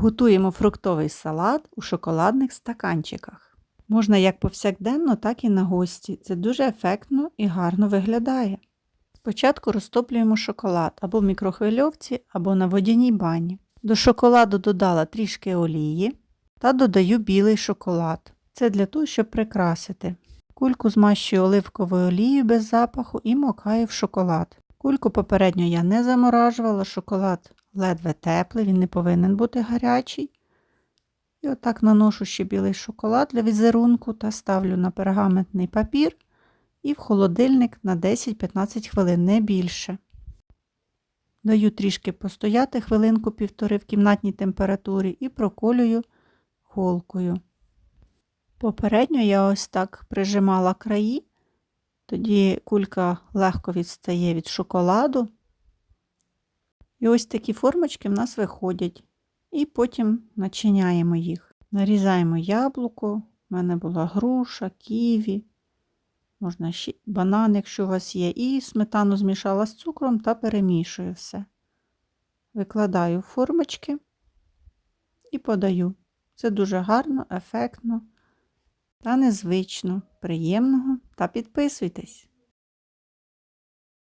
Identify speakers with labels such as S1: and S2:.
S1: Готуємо фруктовий салат у шоколадних стаканчиках. Можна як повсякденно, так і на гості. Це дуже ефектно і гарно виглядає. Спочатку розтоплюємо шоколад або в мікрохвильовці, або на водяній бані. До шоколаду додала трішки олії та додаю білий шоколад. Це для того, щоб прикрасити. Кульку змащую оливковою олією без запаху і макаю в шоколад. Кульку попередньо я не заморажувала, шоколад ледве теплий, він не повинен бути гарячий. І отак наношу ще білий шоколад для візерунку та ставлю на пергаментний папір і в холодильник на 10-15 хвилин, не більше. Даю трішки постояти хвилинку півтори в кімнатній температурі і проколюю голкою. Попередньо я ось так прижимала краї, тоді кулька легко відстає від шоколаду. І ось такі формочки в нас виходять. І потім начиняємо їх. Нарізаємо яблуко, в мене була груша, ківі, можна ще банан, якщо у вас є, і сметану змішала з цукром та перемішую все. Викладаю формочки і подаю. Це дуже гарно, ефектно та незвично, приємного та підписуйтесь.